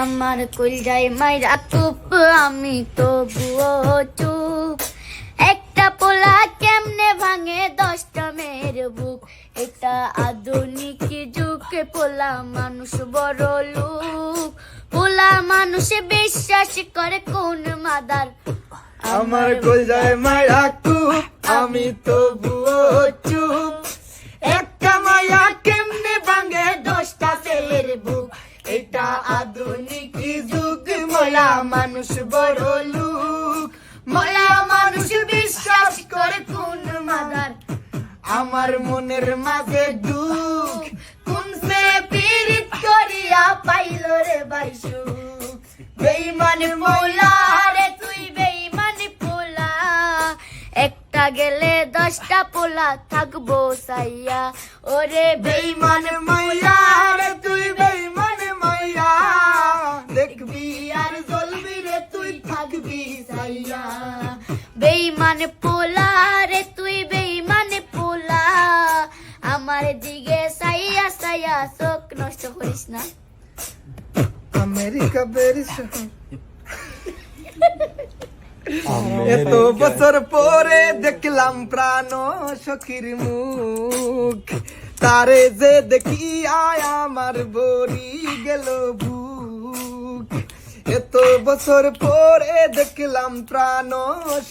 আমার কল যায় মাইরা চুপ, আমি তবুও চুপ। একটা পোলা কেমনে ভাঙে দশটা মেয়ের বুক? এটা আধুনিক যুগে পোলা মানুষ বড় লোক। পোলা মানুষে বিশ্বাস করে কোন মাদার? আমার কল যায় মায়া কুপ আমি তবুও আধুনিক যুগ, মলা মানুষ বড় লোক। মলা মানুষ বিশ্বাস করে কোন মাদার? আমার মনের মাঝে দুঃখ। কোন সে পীড়িত করিয়া পাইল রে বাইশু বেইমান মৌলা, আরে তুই বেইমানি পোলা। একটা গেলে দশটা পোলা থাকব সাইয়া। ওরে বেইমান মাইয়া রে তুই সাইয়া বেইমান পোলা রে তুই বেইমান পোলা। আমার দিকে সাইয়া সাইয়া চোখ নষ্ট করিস না। আমেরিকা প্যারিস এত বছর পরে দেখলাম প্রাণ সখীর মুখ। তারে যে দেখি আয় আমার বরি গেল এত বছর পরে দেখলাম প্রাণ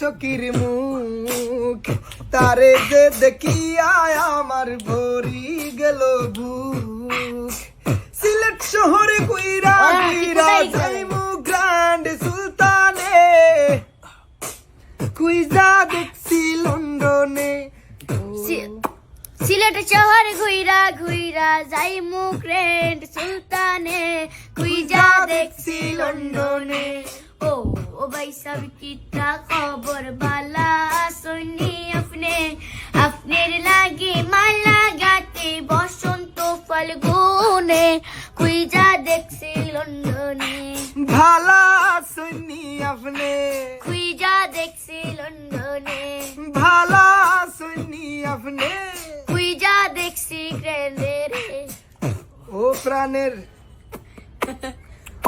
সখীর মুখ। তারে যে দেখি আয় আমার ভরি গেল বুক। সিলেট শহরে কইরা কইরা যাইমু গ্র্যান্ড সুলতানে। কুইজা দেখছি লন্ডনে। সিলেট শহর ঘুইরা ঘুইরা যাই মুখ রেন্ট সুলতানে। লন্ডনে। ও ও ভাই সব কিতা খবর বালা? শুনি আপনি আপনার লাগে মালা গাতে বসন্ত ফাল্গুনে। কুইজা দেখছি লন্ডনে? ভালা শুনি আপনি। কুইজা দেখছি লন্ডনে? ভালা শুনি আপনি। কুইজা দেখছি গ্রেন্ডে? রে ও প্রাণের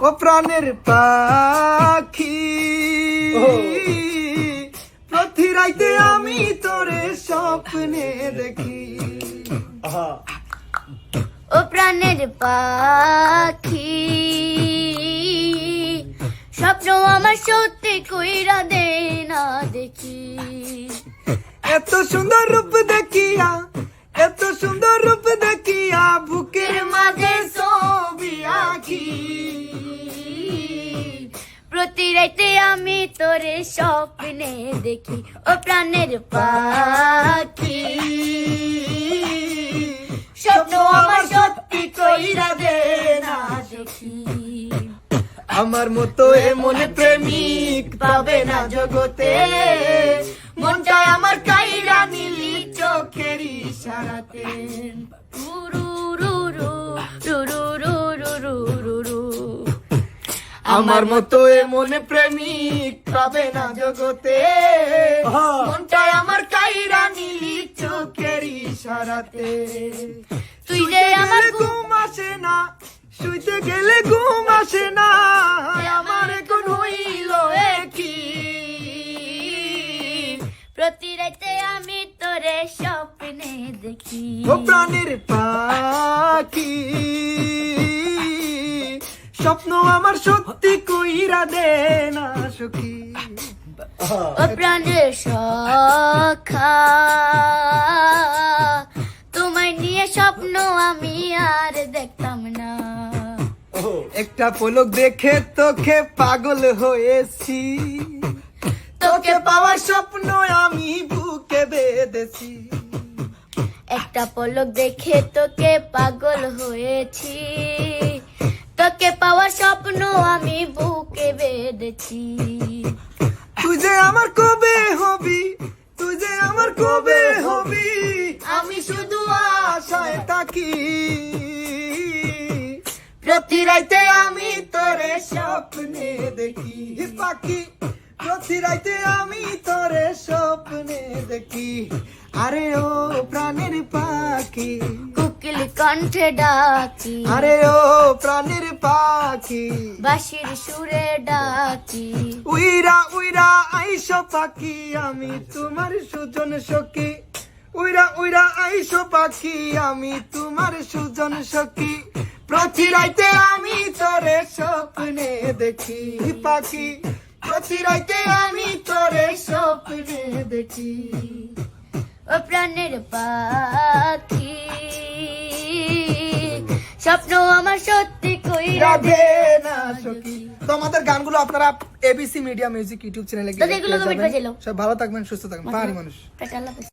ও প্রাণের পাখি। প্রতি রাইতে আমি তোরে স্বপ্নে দেখি। ও প্রাণের পাখি। স্বপ্ন আমার সত্যি কইরা দে না দেখি। এত সুন্দর রূপ দেখিয়া এত সুন্দর রূপ দেখিয়া বুকের মাঝে ছবি আঁকি। তোরে স্বপ্নে দেখি, ও প্রাণের পাখি। স্বপ্ন আমার সত্যি কইরা দে না দেখি। আমার মতো এমন প্রেমিক পাবে না জগতে। আমার মতো এমন প্রেমিক পাবে না জগতে। মন চায় আমার কাইরা নীলি চোখের ইশারাতে তুই যে আমার ঘুম আসে না শুইতে গেলে ঘুম আসে না। আমার এখন হইল একই। প্রতি রাতে আমি তোরে স্বপ্নে দেখি। ও প্রাণের পাখি। স্বপ্ন আমার সত্যি কইরা দে না সখী। প্রাণের সখা তোমায় নিয়ে স্বপ্ন আমি আর দেখতাম না। একটা পলক দেখে তোকে পাগল হয়েছি। তোকে পাওয়ার স্বপ্ন আমি বুকে বেঁধেছি। একটা পলক দেখে তোকে পাগল হয়েছি। তোকে পাওয়ার স্বপ্ন আমি বুকে বেঁধেছি। তুই যে আমার কবে হবি, তুই যে আমার কবে হবি, আমি শুধু আশায় থাকি। প্রতি রাইতে আমি তোরে স্বপ্নে দেখি পাখি। প্রতি রাইতে আমি তোরে স্বপ্নে দেখি। আরে ও প্রাণের পাখি। কণ্ঠে ডাকি। আরে ও প্রাণের পাখি। বাঁশির সুরে ডাকি। উইরা উইরা আইসো পাখি আমি তোমার সুজন সখী। উইরা উইরা আইসো পাখি আমি তোমার সুজন সখী। প্রতি রাইতে আমি তোরে স্বপ্নে দেখি পাখি। প্রতি রাইতে আমি তোরে স্বপ্নে দেখি। ও প্রাণের পাখি। স্বপ্ন আমার সত্যি কইরা রাধে না সখী। তো আমাদের গানগুলো আপনারা এবিসি মিডিয়া মিউজিক ইউটিউব চ্যানেলে গিয়ে সব ভালো থাকবেন সুস্থ থাকবেন। পাহাড়ি মানুষ।